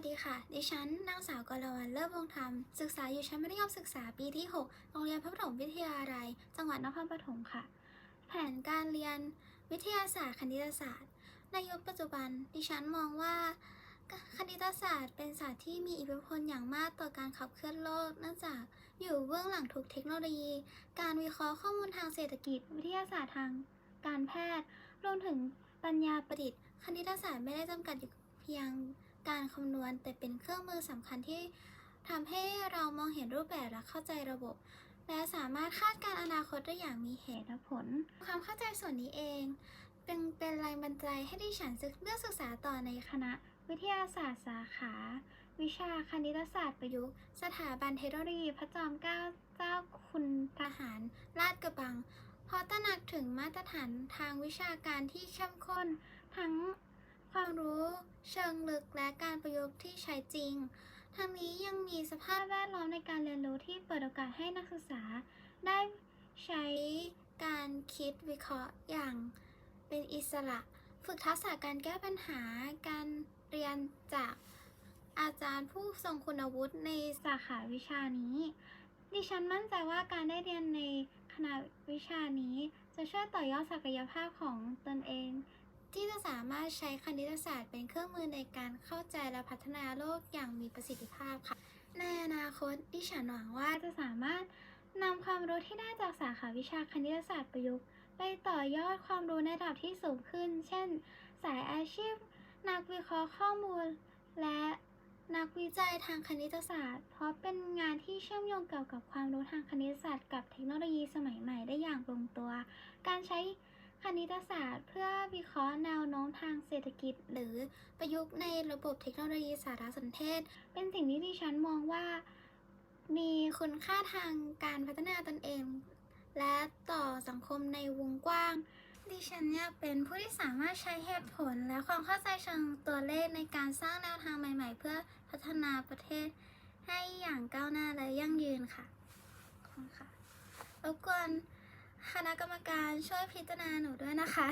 วัสดีค่ะ ดิฉัน นางสาวกรวรรณเลิศวงธรรม ศึกษาอยู่ชั้นมัธยมศึกษาปีที่ 6 โรงเรียนพระปฐมวิทยาลัย จังหวัดนครปฐมค่ะ แผนการเรียนวิทยาศาสตร์คณิตศาสตร์ ในยุคปัจจุบัน ดิฉันมองว่า คณิตศาสตร์เป็นศาสตร์ที่มีอิทธิพลอย่างมากต่อการขับเคลื่อนโลก เนื่องจากอยู่เบื้องหลังทุกเทคโนโลยี การวิเคราะห์ข้อมูลทางเศรษฐกิจ วิทยาศาสตร์ทาง การแพทย์ รวมถึงปัญญาประดิษฐ์ คณิตศาสตร์ไม่ได้จำกัดอยู่เพียง การคำนวณ แต่เป็นเครื่องมือสำคัญที่ทำให้เรามองเห็นรูปแบบและเข้าใจระบบ และสามารถคาดการณ์อนาคตได้อย่างมีเหตุและผล ความเข้าใจส่วนนี้เอง เป็นเป็นแรงบันดาลใจให้ดิฉันศึกเลือกศึกษาต่อในคณะ วิทยาศาสตร์สาขา วิชาคณิตศาสตร์ประยุกต์ สถาบันเทคโนโลยีพระจอมเกล้าเจ้าคุณทหารลาดกระบังเพราะตระหนักถึงมาตรฐานทางวิชาการที่เข้มข้นทั้ง ความรู้เชิงลึกและการประยุกต์ที่ใช้จริง ทั้งนี้ยังมีสภาพแวดล้อมในการเรียนรู้ที่เปิดโอกาสให้นักศึกษา ได้ใช้การคิดวิเคราะห์อย่างเป็นอิสระ ฝึกทักษะการแก้ปัญหา การเรียนจากอาจารย์ผู้ทรงคุณวุฒิในสาขาวิชานี้ ดิฉันมั่นใจว่าการได้เรียนในคณะวิชานี้ จะช่วยต่อยอดศักยภาพของตนเอง ที่จะสามารถใช้คณิตศาสตร์เป็นเครื่องมือในการเข้าใจและพัฒนาโลกอย่างมีประสิทธิภาพค่ะ ในอนาคตดิฉันหวังว่าจะสามารถนำความรู้ที่ได้จากสาขาวิชาคณิตศาสตร์ประยุกต์ ไปต่อยอดความรู้ในระดับที่สูงขึ้น เช่น สายอาชีพ นักวิเคราะห์ข้อมูล และนักวิจัยทางคณิตศาสตร์ เพราะเป็นงานที่เชื่อมโยงเกี่ยวกับความรู้ทางคณิตศาสตร์กับเทคโนโลยีสมัยใหม่ได้อย่างลงตัว การใช้ คณิตศาสตร์เพื่อวิเคราะห์แนวโน้มทางเศรษฐกิจ หรือประยุกต์ในระบบเทคโนโลยีสารสนเทศ เป็นสิ่งที่ดิฉันมองว่า มีคุณค่าทางการพัฒนาตนเอง และต่อสังคมในวงกว้าง ดิฉันอยากเป็นผู้ที่สามารถใช้เหตุผล และความเข้าใจเชิงตัวเลขในการสร้างแนวทางใหม่ ๆ เพื่อพัฒนาประเทศ ให้อย่างก้าวหน้าและยั่งยืนค่ะขอบคุณค่ะรบกวน คณะกรรมการช่วยพิจารณาหนูด้วยนะคะ